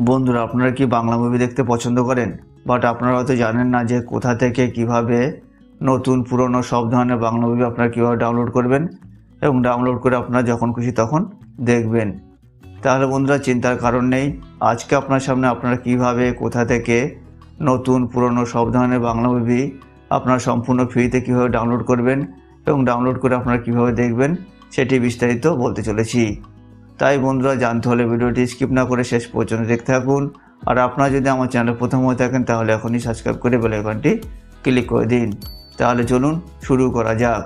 বন্ধুরা, আপনারা কি বাংলা মুভি দেখতে পছন্দ করেন? বাট আপনারা হয়তো জানেন না যে কোথা থেকে, কীভাবে নতুন, পুরনো সব ধরনের বাংলা মুভি আপনারা কীভাবে ডাউনলোড করবেন এবং ডাউনলোড করে আপনারা যখন খুশি তখন দেখবেন। তাহলে বন্ধুরা, চিন্তার কারণ নেই। আজকে আপনার সামনে আপনারা কীভাবে, কোথা থেকে নতুন, পুরনো সব ধরনের বাংলা মুভি আপনারা সম্পূর্ণ ফ্রিতে কীভাবে ডাউনলোড করবেন এবং ডাউনলোড করে আপনারা কীভাবে দেখবেন, সেটি বিস্তারিত বলতে চলেছি। তাই বন্ধুরা জানতে হলে ভিডিওটি স্কিপ না করে শেষ পর্যন্ত দেখতে থাকুন। আর আপনারা যদি আমার চ্যানেল প্রথম হয়ে থাকেন, তাহলে এখনই সাবস্ক্রাইব করে বেল আইকনটি ক্লিক করে দিন। তাহলে চলুন শুরু করা যাক।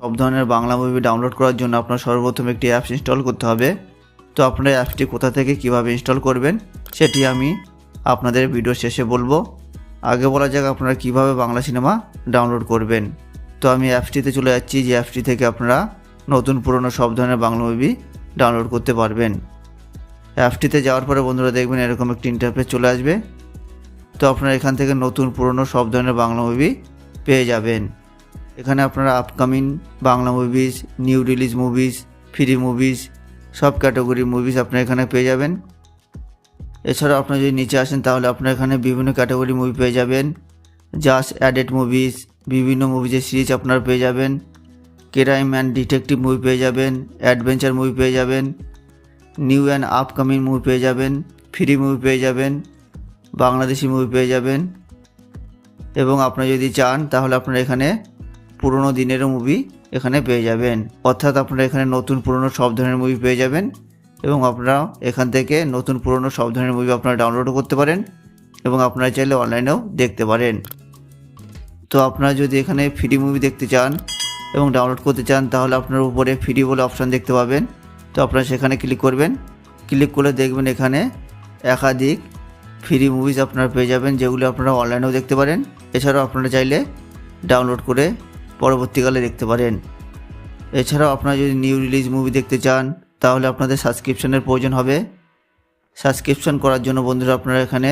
সব ধরনের বাংলা মুভি ডাউনলোড করার জন্য আপনার সর্বপ্রথম একটি অ্যাপস ইনস্টল করতে হবে। তো আপনার অ্যাপসটি কোথা থেকে কীভাবে ইনস্টল করবেন, সেটি আমি আপনাদের ভিডিও শেষে বলব। আগে বলা যাক আপনারা কীভাবে বাংলা সিনেমা ডাউনলোড করবেন। তো আমি অ্যাপসটিতে চলে যাচ্ছি, যে অ্যাপসটি থেকে আপনারা নতুন পুরনো সব ধরনের বাংলা মুভি ডাউনলোড করতে পারবেন। অ্যাপসটিতে যাওয়ার পরে বন্ধুরা দেখবেন এরকম একটি ইন্টারফেস চলে আসবে। তো আপনারা এখান থেকে নতুন পুরনো সব ধরনের বাংলা মুভি পেয়ে যাবেন। এখানে আপনারা upcoming Bangla movies new release movies free movies সব ক্যাটাগরির মুভিজ আপনারা এখানে পেয়ে যাবেন। এছাড়াও আপনারা যদি নিচে আসেন, তাহলে আপনারা এখানে বিভিন্ন ক্যাটাগরি মুভি পেয়ে যাবেন। জাস্ট অ্যাডেড মুভিজ বিভিন্ন মুভিজের সিরিজ আপনারা পেয়ে যাবেন। ক্রাইম অ্যান্ড ডিটেকটিভ মুভি পেয়ে যাবেন অ্যাডভেঞ্চার মুভি পেয়ে যাবেন নিউ অ্যান্ড আপকামিং মুভি পেয়ে যাবেন ফ্রি মুভি পেয়ে যাবেন বাংলাদেশি মুভি পেয়ে যাবেন। এবং আপনারা যদি চান, তাহলে আপনারা এখানে পুরোনো দিনেরও মুভি এখানে পেয়ে যাবেন। অর্থাৎ আপনারা এখানে নতুন পুরনো সব ধরনের মুভি পেয়ে যাবেন এবং আপনারা এখান থেকে নতুন পুরনো সব ধরনের মুভি আপনারা ডাউনলোডও করতে পারেন এবং আপনারা চাইলে অনলাইনেও দেখতে পারেন। তো আপনারা যদি এখানে ফ্রি মুভি দেখতে চান এবং ডাউনলোড করতে চান, তাহলে আপনার উপরে ফ্রি বলে অপশান দেখতে পাবেন। তো আপনারা সেখানে ক্লিক করবেন। ক্লিক করে দেখবেন এখানে একাধিক ফ্রি মুভিজ আপনারা পেয়ে যাবেন, যেগুলো আপনারা অনলাইনেও দেখতে পারেন। এছাড়াও আপনারা চাইলে ডাউনলোড করে পরবর্তীকালে দেখতে পারেন। এছাড়াও আপনারা যদি নিউ রিলিজ মুভি দেখতে চান, তাহলে আপনাদের সাবস্ক্রিপশনের প্রয়োজন হবে। সাবস্ক্রিপশন করার জন্য বন্ধুরা আপনারা এখানে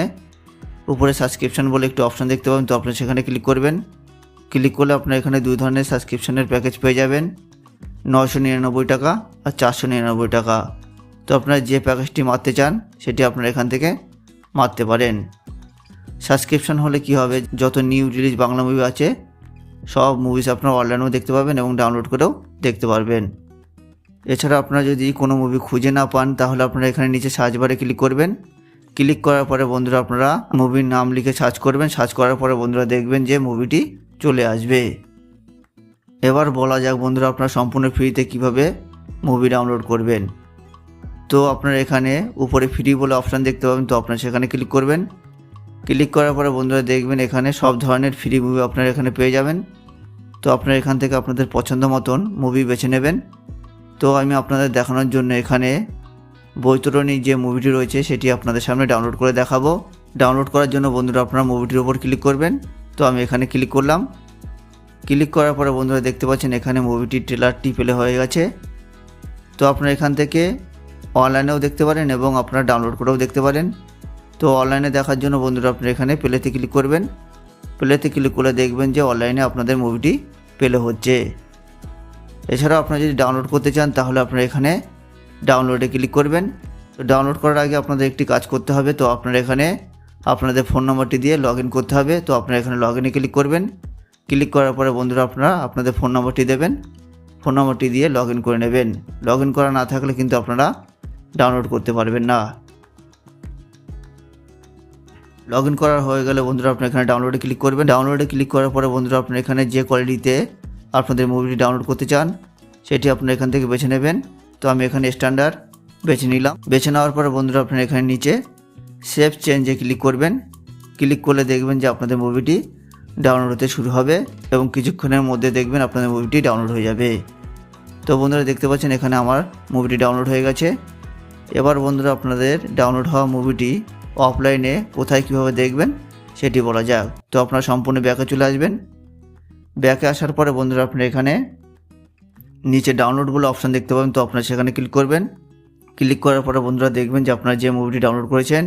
উপরে সাবস্ক্রিপশন বলে একটি অপশন দেখতে পাবেন। তো আপনারা সেখানে ক্লিক করবেন। ক্লিক করলে আপনার এখানে দুই ধরনের সাবস্ক্রিপশনের প্যাকেজ পেয়ে যাবেন। নশো নিরানব্বই টাকা আর চারশো নিরানব্বই টাকা। তো আপনারা যে প্যাকেজটি মারতে চান, সেটি আপনারা এখান থেকে মারতে পারেন। সাবস্ক্রিপশন হলে কি হবে? যত নিউ রিলিজ বাংলা মুভি আছে, সব মুভিস আপনারা অনলাইনেও দেখতে পাবেন এবং ডাউনলোড করেও দেখতে পারবেন। এছাড়া আপনারা যদি কোনো মুভি খুঁজে না পান, তাহলে আপনারা এখানে নিচে সার্চ বারে ক্লিক করবেন। ক্লিক করার পরে বন্ধুরা আপনারা মুভির নাম লিখে সার্চ করবেন। সার্চ করার পরে বন্ধুরা দেখবেন যে মুভিটি চলে আসবে। এবার বলা যাক বন্ধুরা আপনারা সম্পূর্ণ ফ্রিতে কীভাবে মুভি ডাউনলোড করবেন। তো আপনারা এখানে উপরে ফ্রি বলে অপশান দেখতে পাবেন। তো আপনারা সেখানে ক্লিক করবেন। ক্লিক করার পরে বন্ধুরা দেখবেন এখানে সব ধরনের ফ্রি মুভি আপনারা এখানে পেয়ে যাবেন। তো আপনারা এখান থেকে আপনাদের পছন্দ মতন মুভি বেছে নেবেন। তো আমি আপনাদের দেখানোর জন্য এখানে বৈতরণী যে মুভিটি রয়েছে, সেটি আপনাদের সামনে ডাউনলোড করে দেখাবো। ডাউনলোড করার জন্য বন্ধুরা আপনারা মুভিটির উপর ক্লিক করবেন। তো আমি এখানে ক্লিক করলাম। ক্লিক করার পরে বন্ধুরা দেখতে পাচ্ছেন এখানে মুভিটির ট্রেলারটি পেলে হয়ে গেছে। তো আপনারা এখান থেকে অনলাইনেও দেখতে পারেন এবং আপনারা ডাউনলোড করেও দেখতে পারেন। তো অনলাইনে দেখার জন্য বন্ধুরা আপনারা এখানে প্লেতে ক্লিক করবেন। প্লেতে ক্লিক করে দেখবেন যে অনলাইনে আপনাদের মুভিটি পেলে হচ্ছে। এছাড়াও আপনারা যদি ডাউনলোড করতে চান, তাহলে আপনারা এখানে ডাউনলোডে ক্লিক করবেন। তো ডাউনলোড করার আগে আপনাদের একটি কাজ করতে হবে। তো আপনারা এখানে আপনাদের ফোন নম্বরটি দিয়ে লগ করতে হবে। তো আপনারা এখানে লগ ইনে ক্লিক করবেন। ক্লিক করার পরে বন্ধুরা আপনারা আপনাদের ফোন নম্বরটি দেবেন। ফোন নম্বরটি দিয়ে লগ করে নেবেন। লগ করা না থাকলে কিন্তু আপনারা ডাউনলোড করতে পারবেন না। লগ ইন করার হয়ে গেলে বন্ধুরা আপনার এখানে ডাউনলোডে ক্লিক করবেন। ডাউনলোডে ক্লিক করার পরে বন্ধুরা আপনার এখানে যে কোয়ালিটিতে আপনাদের মুভিটি ডাউনলোড করতে চান, সেটি আপনারা এখান থেকে বেছে নেবেন। তো আমি এখানে স্ট্যান্ডার্ড বেছে নিলাম। বেছে নেওয়ার পরে বন্ধুরা, আপনারা এখানে নিচে সেভ চেঞ্জে ক্লিক করবেন। ক্লিক করলে দেখবেন যে আপনাদের মুভিটি ডাউনলোড হতে শুরু হবে এবং কিছুক্ষণের মধ্যে দেখবেন আপনাদের মুভিটি ডাউনলোড হয়ে যাবে। তো বন্ধুরা, দেখতে পাচ্ছেন এখানে আমার মুভিটি ডাউনলোড হয়ে গেছে। এবার বন্ধুরা, আপনাদের ডাউনলোড হওয়া মুভিটি অফলাইনে কোথায় কীভাবে দেখবেন সেটি বলা যাক। তো আপনারা সম্পূর্ণ ব্যাকে চলে আসবেন। ব্যাকে আসার পরে বন্ধুরা আপনারা এখানে নিচে ডাউনলোড বলে অপশান দেখতে পাবেন। তো আপনারা সেখানে ক্লিক করবেন। ক্লিক করার পরে বন্ধুরা দেখবেন যে আপনারা যে মুভিটি ডাউনলোড করেছেন,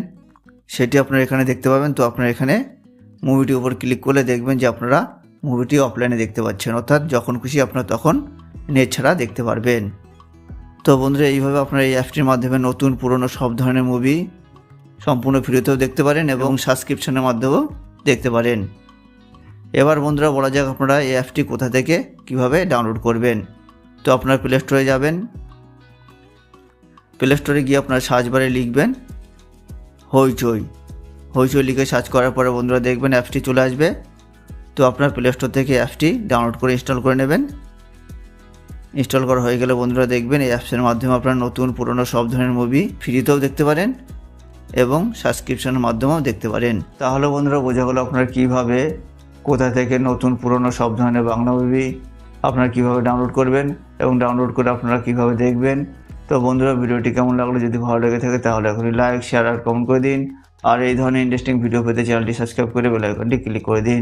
সেটি আপনারা এখানে দেখতে পাবেন। তো আপনারা এখানে মুভিটির উপর ক্লিক করলে দেখবেন যে আপনারা মুভিটি অফলাইনে দেখতে পাচ্ছেন। অর্থাৎ যখন খুশি আপনারা তখন নেট ছাড়া দেখতে পারবেন। তো বন্ধুরা, এইভাবে আপনারা এই অ্যাপটির মাধ্যমে নতুন, পুরনো সব ধরনের মুভি সম্পূর্ণ ফ্রিতেও দেখতে পারেন এবং সাবস্ক্রিপশনের মাধ্যমেও দেখতে পারেন। এবার বন্ধুরা বলা যাক আপনারা এই অ্যাপটি কোথা থেকে কীভাবে ডাউনলোড করবেন। তো আপনার প্লে স্টোরে যাবেন। প্লে স্টোরে গিয়ে আপনার সার্চ বারে লিখবেন, হইচই। হইচই লিখে সার্চ করার পরে বন্ধুরা দেখবেন অ্যাপটি চলে আসবে। তো আপনার প্লে স্টোর থেকে অ্যাপটি ডাউনলোড করে ইনস্টল করে নেবেন। ইনস্টল করা হয়ে গেলে বন্ধুরা দেখবেন এই অ্যাপসের মাধ্যমে আপনারা নতুন, পুরনো সব ধরনের মুভি ফ্রিতেও দেখতে পারেন এবং সাবস্ক্রিপশনের মাধ্যমেও দেখতে পারেন। তাহলে বন্ধুরা বোঝা গেলো আপনারা কীভাবে, কোথা থেকে নতুন, পুরনো সব ধরনের বাংলা মুভি আপনারা কীভাবে ডাউনলোড করবেন এবং ডাউনলোড করে আপনারা কীভাবে দেখবেন? তো বন্ধুরা, ভিডিওটি কেমন লাগল? যদি ভালো লেগে থাকে, তাহলে এখনই লাইক শেয়ার আর কমেন্ট করে দিন। আর এই ধরনের ইন্টারেস্টিং ভিডিও পেতে চ্যানেলটি সাবস্ক্রাইব করে বেলাইকনটি ক্লিক করে দিন।